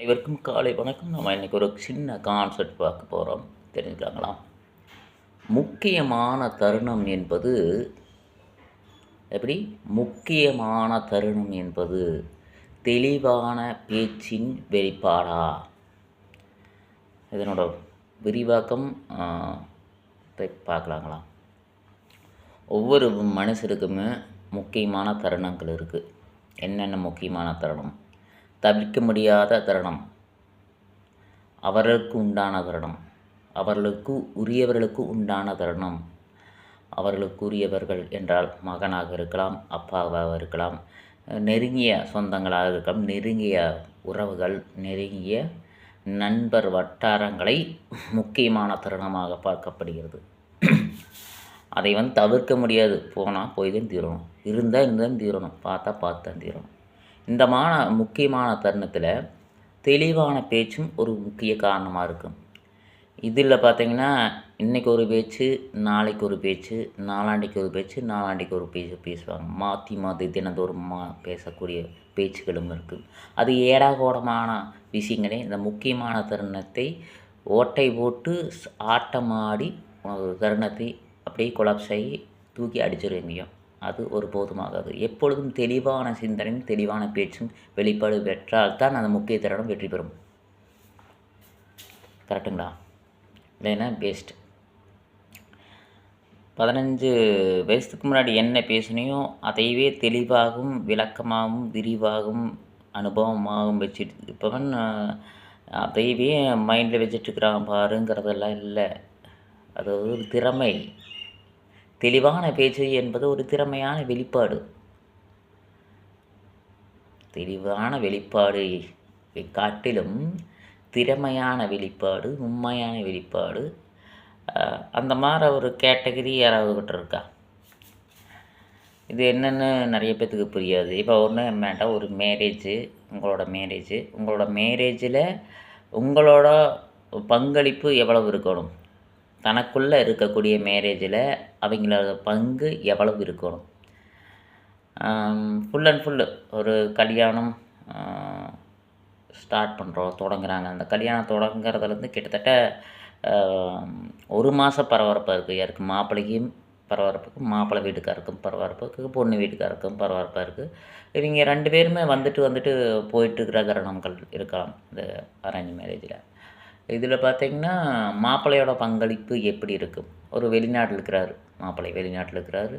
அனைவருக்கும் காலை வணக்கம். நம்ம இன்றைக்கி ஒரு சின்ன கான்செப்ட் பார்க்க போகிறோம் தெரிஞ்சுக்கலாங்களா? முக்கியமான தருணம் என்பது எப்படி? முக்கியமான தருணம் என்பது தெளிவான பேச்சின் வெளிப்பாடா? இதனோட விரிவாக்கம் பார்க்கலாங்களா? ஒவ்வொரு மனுஷருக்குமே முக்கியமான தருணங்கள் இருக்குது என்னென்ன முக்கியமான தருணம்? தவிர்க்க முடியாத தருணம். அவர்களுக்கு உண்டான தருணம். அவர்களுக்கு உரியவர்களுக்கு உண்டான தருணம். அவர்களுக்கு உரியவர்கள் என்றால் மகனாக இருக்கலாம் அப்பாவாக இருக்கலாம் நெருங்கிய சொந்தங்களாக இருக்கலாம் நெருங்கிய உறவுகள் நெருங்கிய நண்பர் வட்டாரங்களை முக்கியமான தருணமாக பார்க்கப்படுகிறது. அதை வந்து தவிர்க்க முடியாது. போனால் போய் தான் தீரணும். இருந்தால் இருந்தாலும் தீரணும். பார்த்தா பார்த்து தான் தீரணும். இந்த மான முக்கியமான தருணத்தில் தெளிவான பேச்சும் ஒரு முக்கிய காரணமாக இருக்கும் இதில் பார்த்திங்கன்னா இன்றைக்கி ஒரு பேச்சு நாளைக்கு ஒரு பேச்சு நாளாண்டிக்கு ஒரு பேச்சு நாளாண்டிக்கு ஒரு பேச்சு பேசுவாங்க. மாற்றி மாற்றி தினந்தோறும் மா பேசக்கூடிய பேச்சுகளும் இருக்குது அது ஏடாகோடமான விஷயங்களே இந்த முக்கியமான தருணத்தை ஓட்டை போட்டு ஆட்டமாடி ஒரு தருணத்தை அப்படியே கொலாப்ஸ் ஆகி தூக்கி அடிச்சிருவீங்க அது ஒரு போதுமாகாது. எப்பொழுதும் தெளிவான சிந்தனையும் தெளிவான பேச்சும் வெளிப்பாடு பெற்றால் தான் அந்த முக்கிய திறனும் வெற்றி பெறும். கரெக்டுங்களா? இல்லைன்னா பேஸ்ட் பதினஞ்சு வயசுக்கு முன்னாடி என்ன பேசுனியோ அதையவே தெளிவாகவும் விளக்கமாகவும் விரிவாகவும் அனுபவமாகவும் வச்சுட்டு இப்போவன் அதையவே மைண்டில் வச்சுட்டுருக்குறான் பாருங்கிறதெல்லாம் இல்லை. அது ஒரு திறமை. தெளிவான பேச்சு என்பது ஒரு திறமையான வெளிப்பாடு. தெளிவான வெளிப்பாடு காட்டிலும் திறமையான வெளிப்பாடு உண்மையான வெளிப்பாடு. அந்த மாதிரி ஒரு கேட்டகரி யாராவது கிட்ட இருக்கா? இது என்னென்னு நிறைய பேத்துக்கு புரியாது. இப்போ ஒன்று வேண்டாம் ஒரு மேரேஜு உங்களோட மேரேஜு. உங்களோட மேரேஜில் உங்களோட பங்களிப்பு எவ்வளவு இருக்கணும்? தனக்குள்ளே இருக்கக்கூடிய மேரேஜில் அவங்களோட பங்கு எவ்வளவு இருக்கணும்? ஃபுல் அண்ட் ஃபுல்லு ஒரு கல்யாணம் ஸ்டார்ட் பண்ணுறோம் தொடங்குறாங்க. அந்த கல்யாணம் தொடங்குறதுலேருந்து கிட்டத்தட்ட ஒரு மாத பரபரப்பாக இருக்குது யாருக்கு மாப்பிள்ளைக்கும் பரபரப்புக்கு மாப்பிள்ளை வீட்டுக்காருக்கும் பரபரப்புக்கு பொண்ணு வீட்டுக்காருக்கும் பரபரப்பாக இருக்குது இவங்க ரெண்டு பேருமே வந்துட்டு வந்துட்டு போயிட்டுருக்கிற தருணங்கள் இருக்கலாம் இந்த அரேஞ்ச் மேரேஜில் இதில் பார்த்தீங்கன்னா மாப்பிள்ளையோட பங்களிப்பு எப்படி இருக்கும்? ஒரு வெளிநாட்டில் இருக்கிறாரு மாப்பிள்ளை வெளிநாட்டில் இருக்கிறாரு.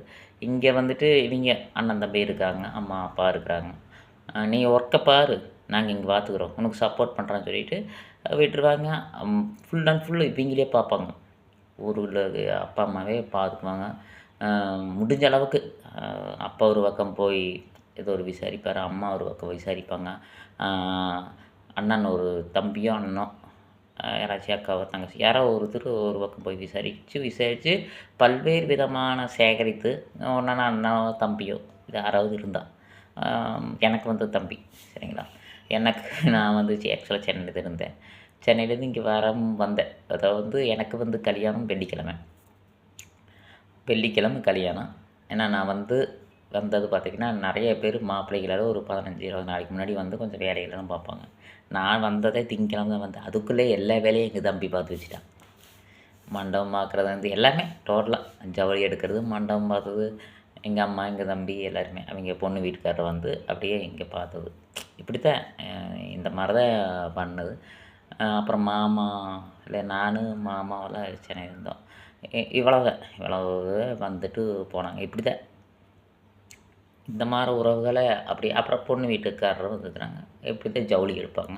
இங்கே வந்துட்டு இவங்க அண்ணன் தம்பி இருக்காங்க அம்மா அப்பா இருக்கிறாங்க நீ ஒர்க்கை பாரு நாங்கள் இங்கே பார்த்துக்குறோம் உனக்கு சப்போர்ட் பண்ணுறோன்னு சொல்லிட்டு விட்டுருவாங்க. ஃபுல் அண்ட் ஃபுல் இவங்களே பார்ப்பாங்க. ஊரில் அப்பா அம்மாவே பார்த்துக்குவாங்க. முடிஞ்ச அளவுக்கு அப்பா ஒரு பக்கம் போய் ஏதோ ஒரு விசாரிப்பார் அம்மா ஒரு பக்கம் விசாரிப்பாங்க. அண்ணன் ஒரு தம்பியோ அண்ணனோ யாராச்சும் அக்காவோ தங்கச்சி. யாரோ ஒருத்தர் ஒரு பக்கம் போய் விசாரித்து விசாரித்து பல்வேறு விதமான சேகரித்து ஒன்றா அண்ணனோ தம்பியோ இது யாராவது இருந்தால் எனக்கு வந்து தம்பி சரிங்களா? எனக்கு நான் வந்து ஆக்சுவலாக சென்னையில் இருந்தேன். சென்னையிலேருந்து இங்கே வர வந்தேன். அதாவது வந்து எனக்கு வந்து கல்யாணம் வெள்ளிக்கிழமை. வெள்ளிக்கிழமை கல்யாணம். ஏன்னா நான் வந்து வந்தது பார்த்திங்கன்னா நிறைய பேர் மாப்பிள்ளைகளால் ஒரு பதினஞ்சு இருபது நாளைக்கு முன்னாடி வந்து கொஞ்சம் வேலைகளெல்லாம் பார்ப்பாங்க. நான் வந்ததே திங்கிழமை தான் வந்தேன். அதுக்குள்ளே எல்லா வேலையும் எங்கள் தம்பி பார்த்து வச்சுட்டான். மண்டபம் பார்க்குறது வந்து எல்லாமே டோட்டலாக ஜவுளி எடுக்கிறது மண்டபம் பார்த்தது எங்கள் அம்மா எங்கள் தம்பி எல்லாருமே. அவங்க பொண்ணு வீட்டுக்காரர் வந்து அப்படியே இங்கே பார்த்தது. இப்படி தான் இந்த மாதிரி தான் பண்ணது அப்புறம் மாமா இல்லை நான் மாமாவெல்லாம் சென்னை இருந்தோம். இ- இவ்வளவுதான். இவ்வளவு வந்துட்டு போனாங்க. இப்படி தான் இந்த மாதிரி உறவுகளை அப்படி அப்புறம் பொண்ணு வீட்டுக்காரரும் வந்துக்கிறாங்க இப்படி தான் ஜவுளி எடுப்பாங்க.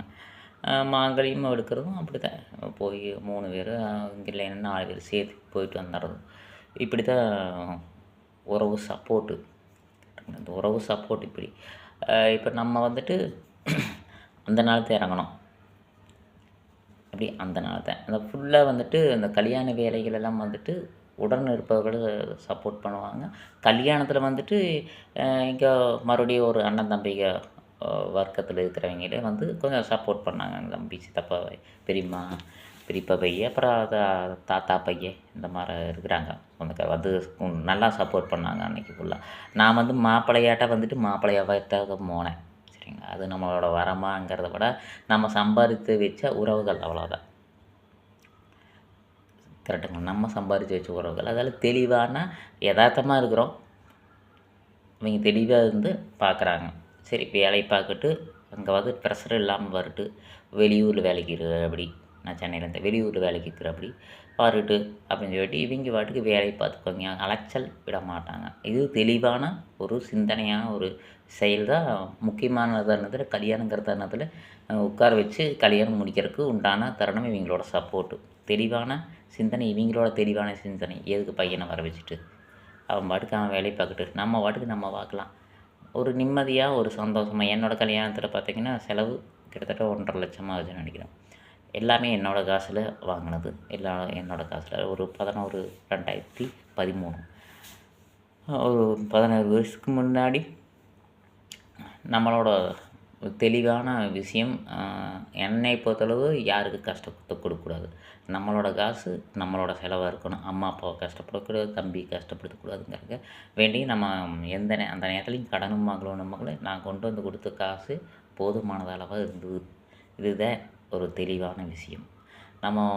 மாங்கலியும் எடுக்கிறதும் அப்படி தான் போய் மூணு பேர் இங்கே இல்லைன்னா நாலு பேர் சேர்த்து போயிட்டு வந்துடுறது. இப்படி தான் உறவு சப்போர்ட்டு இந்த உறவு சப்போர்ட் இப்படி. இப்போ நம்ம வந்துட்டு அந்த நாளத்தை இறங்கணும். அப்படி அந்த நாளத்தை அந்த ஃபுல்லாக வந்துட்டு அந்த கல்யாண வேலைகள் எல்லாம் வந்துட்டு உடன் இருப்பவர்கள் சப்போர்ட் பண்ணுவாங்க. கல்யாணத்தில் வந்துட்டு இங்கே மறுபடியும் ஒரு அண்ணன் தம்பிக வர்க்கத்தில் இருக்கிறவங்களே வந்து கொஞ்சம் சப்போர்ட் பண்ணாங்க. எங்கள் தம்பி சித்தப்பா பெரியம்மா பெரியப்பா பையன் அப்புறம் தாத்தா பையன் இந்த மாதிரி இருக்கிறாங்க. சொந்தக்கார வந்து நல்லா சப்போர்ட் பண்ணாங்க அன்றைக்கி ஃபுல்லாக நான் வந்து மாப்பிள்ளையாட்ட வந்துட்டு மாப்பிள்ளையாவத்தாக போனேன். சரிங்களா? அது நம்மளோட வரமாங்கிறத விட நம்ம சம்பாதித்து வச்ச உறவுகள் அவ்வளோதான் கரெக்டுங்களா நம்ம சம்பாதிச்சு வச்ச உறவுகள். அதில் தெளிவான யதார்த்தமாக இருக்கிறோம். இவங்க தெளிவாக இருந்து பார்க்குறாங்க சரி வேலை பார்க்கட்டு அங்கே வந்து ப்ரெஷர் இல்லாமல் வரட்டு. வெளியூரில் வேலைக்கு அப்படி. நான் சென்னையில் இருந்தேன். வெளியூரில் வேலைக்கு இருக்கிற அப்படி. பாருட்டு அப்படின்னு சொல்லிட்டு இவங்க பாட்டுக்கு வேலையை பார்த்துக்கோங்க. அலைச்சல் விட மாட்டாங்க. இது தெளிவான ஒரு சிந்தனையான ஒரு செயல் தான். முக்கியமான தருணத்தில் கல்யாணங்கிற தருணத்தில் உட்கார வச்சு கல்யாணம் முடிக்கிறதுக்கு உண்டான தருணம் இவங்களோட சப்போர்ட்டு தெளிவான சிந்தனை இவங்களோட தெளிவான சிந்தனை. எதுக்கு பையனை வர வச்சுட்டு அவன் பாட்டுக்கு அவன் வேலையை பார்க்கட்டு நம்ம பாட்டுக்கு நம்ம பார்க்கலாம். ஒரு நிம்மதியாக ஒரு சந்தோஷமாக என்னோடய கல்யாணத்தில் பார்த்திங்கன்னா செலவு கிட்டத்தட்ட ஒன்றரை லட்சமாக ஆகுதுன்னு நினைக்கிறேன். எல்லாமே என்னோடய காசில் வாங்கினது. எல்லா என்னோடய காசில். ஒரு பதினோரு ரெண்டாயிரத்தி பதிமூணு. ஒரு பதினோரு வருஷத்துக்கு முன்னாடி நம்மளோட தெளிவான விஷயம் என்னை பொறுத்தளவு யாருக்கு கஷ்டத்தை கொடுக்கக்கூடாது. நம்மளோட காசு நம்மளோட செலவாக இருக்கணும். அம்மா அப்பாவை கஷ்டப்படக்கூடாது தம்பி கஷ்டப்படுத்தக்கூடாதுங்கிறக்க வேண்டி நம்ம எந்த நே அந்த நேரத்துலையும் கடனும் மகளும் நம்மளும் நான் கொண்டு வந்து கொடுத்த காசு போதுமானது அளவாக இருந்தது. இதுதான் ஒரு தெளிவான விஷயம். நம்ம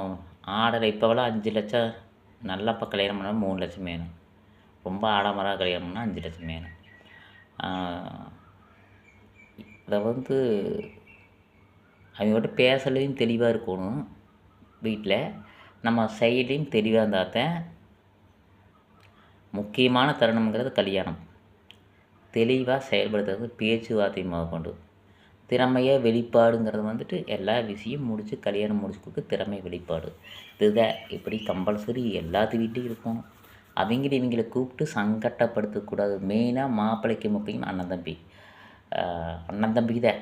ஆர்டர் இப்போவெல்லாம் அஞ்சு லட்சம் நல்லா இப்போ கல்யாணம் பண்ணால் மூணு லட்சம் வேணும். ரொம்ப ஆடம்பராக கல்யாணம் பண்ணால் அஞ்சு லட்சம் வேணும். அதை வந்து அவங்ககிட்ட பேசலையும் தெளிவாக இருக்கணும் வீட்டில். நம்ம செயலையும் தெளிவாக இருந்தால் தான் முக்கியமான தருணம்ங்கிறது கல்யாணம். தெளிவாக செயல்படுத்துறது பேச்சுவார்த்தை முதற்கொண்டு திறமையாக வெளிப்பாடுங்கிறது வந்துட்டு எல்லா விஷயம் முடித்து கல்யாணம் முடிச்சு கொடுத்து திறமை வெளிப்பாடு. இதுதான் இப்படி கம்பல்சரி எல்லாத்து வீட்லேயும் இருக்கும். அவங்கள இவங்களை கூப்பிட்டு சங்கட்டப்படுத்தக்கூடாது மெயினாக மாப்பிள்ளைக்கு முக்கியம் அண்ணன் தம்பி. அண்ணன் தம்பி தான்.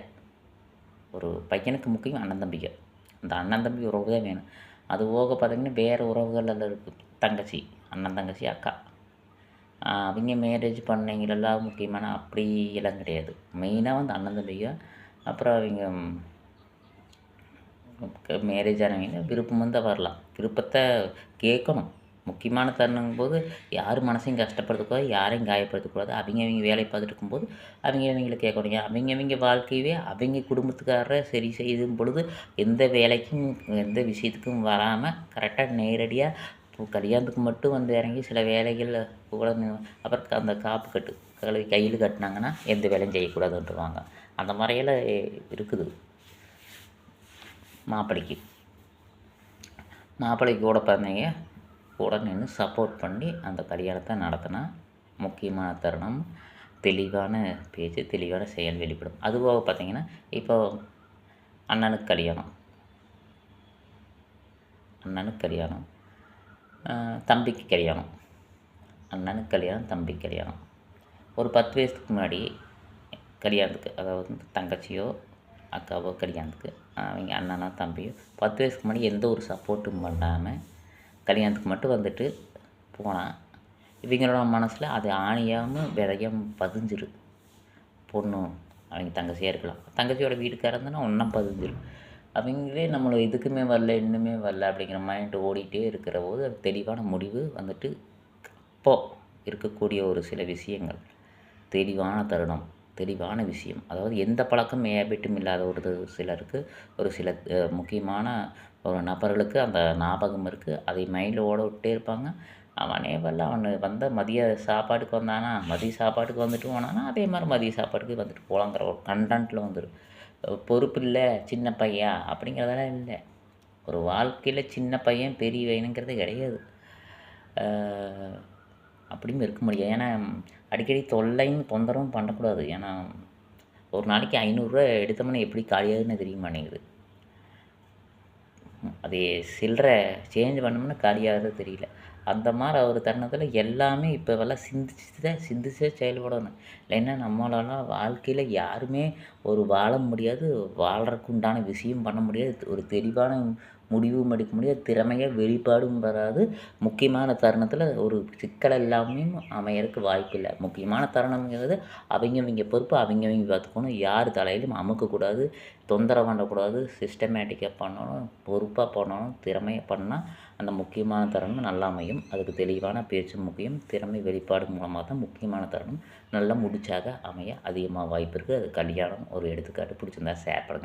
ஒரு பையனுக்கு முக்கியம் அண்ணன் தம்பிக்கு. அந்த அண்ணன் தம்பி உறவு தான் வேணும். அது போக பார்த்திங்கன்னா வேறு உறவுகள் எல்லாம் இருக்குது தங்கச்சி அண்ணன் தங்கச்சி அக்கா. அவங்க மேரேஜ் பண்ணவங்களெல்லாம் முக்கியமான அப்படி எல்லாம் கிடையாது. மெயினாக வந்து அண்ணன் தம்பிக்கு அப்புறம் அவங்க மேரேஜ் ஆனவங்க விருப்பம் வந்து வரலாம். விருப்பத்தை கேட்கணும். முக்கியமான தருணங்கும் போது யார் மனசையும் கஷ்டப்படுத்தக்கூடாது யாரையும் காயப்படுத்தக்கூடாது. அவங்க அவங்க வேலையை பார்த்துட்டு இருக்கும்போது அவங்க அவங்கள கேட்கணும். அவங்க அவங்க வாழ்க்கையவே அவங்க குடும்பத்துக்காரரை சரி செய்யும் பொழுது எந்த வேலைக்கும் எந்த விஷயத்துக்கும் வராமல் கரெக்டாக நேரடியாக இப்போ கல்யாணத்துக்கு மட்டும் வந்து இறங்கி சில வேலைகள் கூட அப்புறம் அந்த காப்பு கட்டு கழுவி கையில் கட்டினாங்கன்னா எந்த வேலையும் செய்யக்கூடாதுன்றவாங்க. அந்த முறையில் இருக்குது. மாப்பிள்ளைக்கு மாப்பிள்ளைக்கு கூட பிறந்தீங்க கூட நின்று சப்போர்ட் பண்ணி அந்த கல்யாணத்தை நடத்தினா முக்கியமான தருணம் தெளிவான பேச்சு தெளிவான செயல் வெளிப்படும். அதுபோக பார்த்திங்கன்னா இப்போ அண்ணனுக்கு கல்யாணம். அண்ணனுக்கு கல்யாணம். தம்பிக்கு கல்யாணம். அண்ணனுக்கு கல்யாணம் தம்பிக்கு கல்யாணம். ஒரு பத்து வயசுக்கு முன்னாடி கல்யாணத்துக்கு அதாவது வந்து தங்கச்சியோ அக்காவோ கல்யாணத்துக்கு அவங்க அண்ணனோ தம்பியோ பத்து வயசுக்கு முன்னாடி எந்த ஒரு சப்போர்ட்டும் பண்ணாமல் கல்யாணத்துக்கு மட்டும் வந்துட்டு போனால் இவங்களோட மனசில் அது ஆணியாமல் விதையாமல் பதிஞ்சிரு. பொண்ணு அவங்க தங்கச்சியாக இருக்கலாம். தங்கச்சியோட வீட்டுக்காரர் ஒன்றா பதிஞ்சிடும் அவங்களே நம்மளை எதுக்குமே வரல இன்னுமே வரல அப்படிங்கிற மைண்ட் ஓடிட்டே இருக்கிற போது அது தெளிவான முடிவு வந்துட்டு அப்போது இருக்கக்கூடிய ஒரு சில விஷயங்கள். தெளிவான தருணம். தெளிவான விஷயம். அதாவது எந்த பழக்கம் ஏபிட்டும் இல்லாத ஒரு சிலருக்கு ஒரு சில முக்கியமான ஒரு நபர்களுக்கு அந்த ஞாபகம் இருக்குது அதை மைண்டில் ஓட விட்டே இருப்பாங்க. அவனே வரல அவன் வந்த மதிய சாப்பாட்டுக்கு வந்தானா மதிய சாப்பாட்டுக்கு வந்துட்டு போனானா அதே மாதிரி மதிய சாப்பாட்டுக்கு வந்துட்டு போகலாங்கிற ஒரு கண்டென்ட்டில் வந்துடும் பொறுப்பு இல்லை சின்ன பையன் அப்படிங்கிறதெல்லாம் இல்லை. ஒரு வாழ்க்கையில் சின்ன பையன் பெரிய பையனுங்கிறது கிடையாது அப்படின்னு அப்படியும் இருக்க முடியாது. ஏன்னா அடிக்கடி தொல்லையும் தொந்தரவும் பண்ணக்கூடாது. ஏன்னா ஒரு நாளைக்கு ஐநூறுரூவா எடுத்தோம்னா எப்படி காலியாகுதுன்னு தெரிய மாட்டேங்குது. அது சில்லற சேஞ்ச் பண்ணோம்னா காலியாகிறது தெரியல. அந்த மாதிரி ஒரு தருணத்தில் எல்லாமே இப்போவெல்லாம் சிந்திச்சு தான் சிந்திச்சே செயல்படணும். இல்லைன்னா நம்மளால வாழ்க்கையில் யாருமே ஒரு வாழ முடியாது வாழ்றதுக்கு உண்டான விஷயம் பண்ண முடியாது. ஒரு தெளிவான முடிவும் எடுக்க முடியாது. திறமையை வெளிப்பாடும் வராது. முக்கியமான தருணத்தில் ஒரு சிக்கல் எல்லாமே அமையறதுக்கு வாய்ப்பு இல்லை முக்கியமான தருணம்ங்கிறது அவங்கவங்க பொறுப்பு அவங்கவிங்க பார்த்துக்கணும். யார் தலையிலும் அமுக்கக்கூடாது. தொந்தரவு பண்ணக்கூடாது. சிஸ்டமேட்டிக்காக பண்ணணும். பொறுப்பாக பண்ணணும். திறமையாக பண்ணால் அந்த முக்கியமான தருணம் நல்லா அமையும். அதுக்கு தெளிவான பேச்சு முக்கியம். திறமை வெளிப்பாடு மூலமாக தான் முக்கியமான தருணம் நல்லா முடிச்சாக அமைய அதிகமாக வாய்ப்பு இருக்குது அது கல்யாணம் ஒரு எடுத்துக்காட்டு. பிடிச்சிருந்தா ஷேர் பண்ணுங்கள்